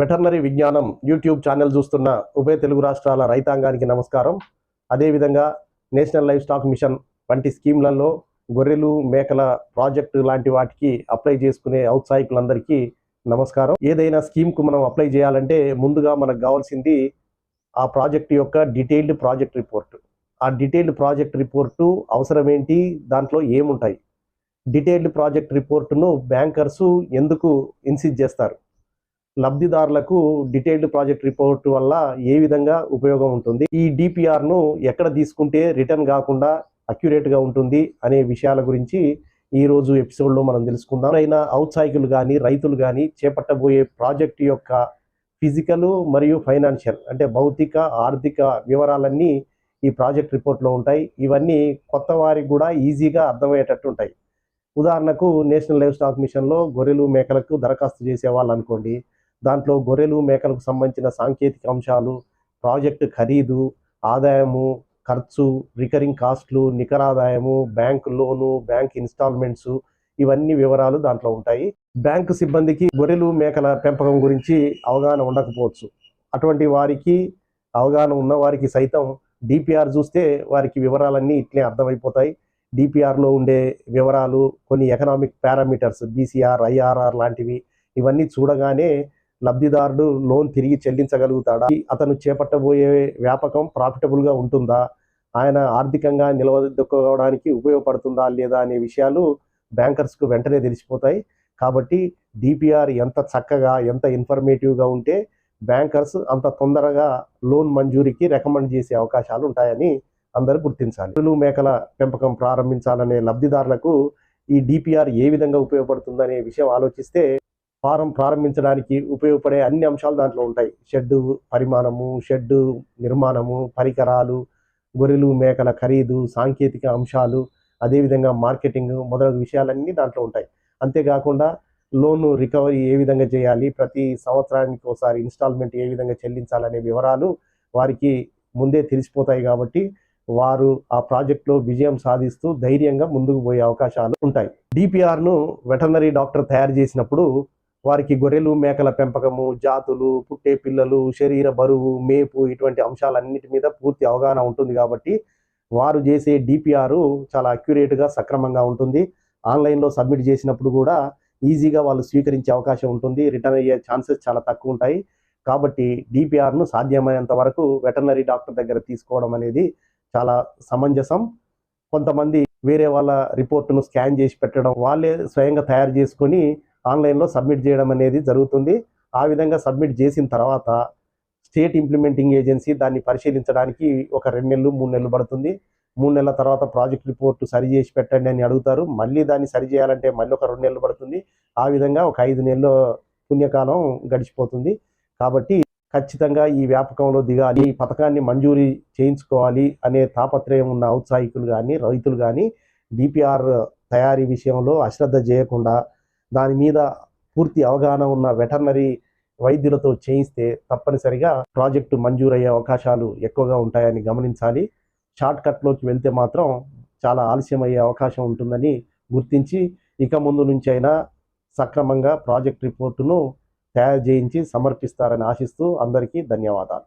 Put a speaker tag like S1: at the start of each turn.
S1: Veterinary విజ్ఞానం YouTube channel చూస్తున్న ఉభయ తెలుగు రాష్ట్రాల రైతాంగానికి నమస్కారం. అదేవిధంగా నేషనల్ లైఫ్ స్టాక్ మిషన్ వంటి స్కీమ్లలో గొర్రెలు మేకల ప్రాజెక్టు లాంటి వాటికి అప్లై చేసుకునే ఔత్సాహికులందరికీ నమస్కారం. ఏదైనా స్కీమ్కు మనం అప్లై చేయాలంటే ముందుగా మనకు కావాల్సింది ఆ ప్రాజెక్ట్ యొక్క డీటెయిల్డ్ ప్రాజెక్ట్ రిపోర్ట్. ఆ డీటెయిల్డ్ ప్రాజెక్ట్ రిపోర్టు అవసరం ఏంటి దాంట్లో ఏముంటాయి? డీటెయిల్డ్ ప్రాజెక్ట్ రిపోర్టును బ్యాంకర్సు ఎందుకు ఇన్సిస్ట్ చేస్తారు? లబ్ధిదారులకు డీటెయిల్డ్ ప్రాజెక్ట్ రిపోర్ట్ వల్ల ఏ విధంగా ఉపయోగం ఉంటుంది? ఈ డిపిఆర్ను ఎక్కడ తీసుకుంటే రిటర్న్ కాకుండా అక్యురేట్గా ఉంటుంది అనే విషయాల గురించి ఈ రోజు మనం తెలుసుకుందాం. అయినా ఔత్సాహికులు కానీ రైతులు కానీ చేపట్టబోయే ప్రాజెక్ట్ యొక్క ఫిజికల్ మరియు ఫైనాన్షియల్ అంటే భౌతిక ఆర్థిక వివరాలన్నీ ఈ ప్రాజెక్ట్ రిపోర్ట్లో ఉంటాయి. ఇవన్నీ కొత్త వారికి కూడా ఈజీగా అర్థమయ్యేటట్టు ఉంటాయి. ఉదాహరణకు నేషనల్ లైవ్ స్టాక్ మిషన్లో గొర్రెలు మేకలకు దరఖాస్తు చేసేవాళ్ళు అనుకోండి. దాంట్లో గొర్రెలు మేకలకు సంబంధించిన సాంకేతిక అంశాలు ప్రాజెక్టు ఖరీదు ఆదాయము ఖర్చు రికరింగ్ కాస్ట్లు నికర ఆదాయము బ్యాంక్ లోను బ్యాంక్ ఇన్స్టాల్మెంట్స్ ఇవన్నీ వివరాలు దాంట్లో ఉంటాయి. బ్యాంకు సిబ్బందికి గొర్రెలు మేకల పెంపకం గురించి అవగాహన ఉండకపోవచ్చు. అటువంటి వారికి అవగాహన ఉన్న వారికి సైతం డిపిఆర్ చూస్తే వారికి వివరాలన్నీ ఇట్లే అర్థమైపోతాయి. డిపిఆర్లో ఉండే వివరాలు కొన్ని ఎకనామిక్ పారామీటర్స్ బీసీఆర్ ఐఆర్ఆర్ లాంటివి ఇవన్నీ చూడగానే లబ్ధిదారుడు లోన్ తిరిగి చెల్లించగలుగుతాడా? అతను చేపట్టబోయే వ్యాపకం ప్రాఫిటబుల్గా ఉంటుందా? ఆయన ఆర్థికంగా నిలవదొక్కడానికి ఉపయోగపడుతుందా లేదా అనే విషయాలు బ్యాంకర్స్కు వెంటనే తెలిసిపోతాయి. కాబట్టి డిపిఆర్ ఎంత చక్కగా ఎంత ఇన్ఫర్మేటివ్గా ఉంటే బ్యాంకర్స్ అంత తొందరగా లోన్ మంజూరీకి రికమెండ్ చేసే అవకాశాలు ఉంటాయని అందరూ గుర్తించాలి. గొర్రెలు మేకల పెంపకం ప్రారంభించాలనే లబ్ధిదారులకు ఈ డిపిఆర్ ఏ విధంగా ఉపయోగపడుతుందనే విషయం ఆలోచిస్తే ఫారం ప్రారంభించడానికి ఉపయోగపడే అన్ని అంశాలు దాంట్లో ఉంటాయి. షెడ్డు పరిమాణము షెడ్డు నిర్మాణము పరికరాలు గొర్రెలు మేకల ఖరీదు సాంకేతిక అంశాలు అదేవిధంగా మార్కెటింగ్ మొదలగు విషయాలన్నీ దాంట్లో ఉంటాయి. అంతేకాకుండా లోన్ రికవరీ ఏ విధంగా చేయాలి ప్రతి సంవత్సరానికి ఒకసారి ఇన్స్టాల్మెంట్ ఏ విధంగా చెల్లించాలనే వివరాలు వారికి ముందే తెలిసిపోతాయి కాబట్టి వారు ఆ ప్రాజెక్ట్లో విజయం సాధిస్తూ ధైర్యంగా ముందుకు పోయే అవకాశాలు ఉంటాయి. డిపిఆర్ను వెటర్నరీ డాక్టర్ తయారు చేసినప్పుడు వారికి గొర్రెలు మేకల పెంపకము జాతులు పుట్టే పిల్లలు శరీర బరువు మేపు ఇటువంటి అంశాలన్నిటి మీద పూర్తి అవగాహన ఉంటుంది కాబట్టి వారు చేసే డిపిఆర్ చాలా అక్యురేట్గా సక్రమంగా ఉంటుంది. ఆన్లైన్లో సబ్మిట్ చేసినప్పుడు కూడా ఈజీగా వాళ్ళు స్వీకరించే అవకాశం ఉంటుంది. రిటర్న్ అయ్యే ఛాన్సెస్ చాలా తక్కువ ఉంటాయి. కాబట్టి డిపిఆర్ను సాధ్యమైనంత వరకు వెటర్నరీ డాక్టర్ దగ్గర తీసుకోవడం అనేది చాలా సమంజసం. కొంతమంది వేరే వాళ్ళ రిపోర్టును స్కాన్ చేసి పెట్టడం వాళ్ళే స్వయంగా తయారు చేసుకొని ఆన్లైన్లో సబ్మిట్ చేయడం అనేది జరుగుతుంది. ఆ విధంగా సబ్మిట్ చేసిన తర్వాత స్టేట్ ఇంప్లిమెంటింగ్ ఏజెన్సీ దాన్ని పరిశీలించడానికి ఒక రెండు నెలలు మూడు నెలలు పడుతుంది. మూడు నెలల తర్వాత ప్రాజెక్ట్ రిపోర్ట్ సరి చేసి పెట్టండి అని అడుగుతారు. మళ్ళీ దాన్ని సరి చేయాలంటే మళ్ళీ ఒక రెండు నెలలు పడుతుంది. ఆ విధంగా ఒక ఐదు నెలలు పుణ్యకాలం గడిచిపోతుంది. కాబట్టి ఖచ్చితంగా ఈ వ్యాపకంలో దిగాలి ఈ పథకాన్ని మంజూరీ చేయించుకోవాలి అనే తాపత్రయం ఉన్న ఔత్సాహికులు కానీ రైతులు కానీ డిపిఆర్ తయారీ విషయంలో అశ్రద్ధ చేయకుండా దాని మీద పూర్తి అవగాహన ఉన్న వెటర్నరీ వైద్యులతో చేయిస్తే తప్పనిసరిగా ప్రాజెక్టు మంజూరయ్యే అవకాశాలు ఎక్కువగా ఉంటాయని గమనించాలి. షార్ట్ కట్లోకి వెళ్తే మాత్రం చాలా ఆలస్యం అయ్యే అవకాశం ఉంటుందని గుర్తించి ఇక ముందు నుంచి అయినా సక్రమంగా ప్రాజెక్ట్ రిపోర్టును తయారు చేయించి సమర్పిస్తారని ఆశిస్తూ అందరికీ ధన్యవాదాలు.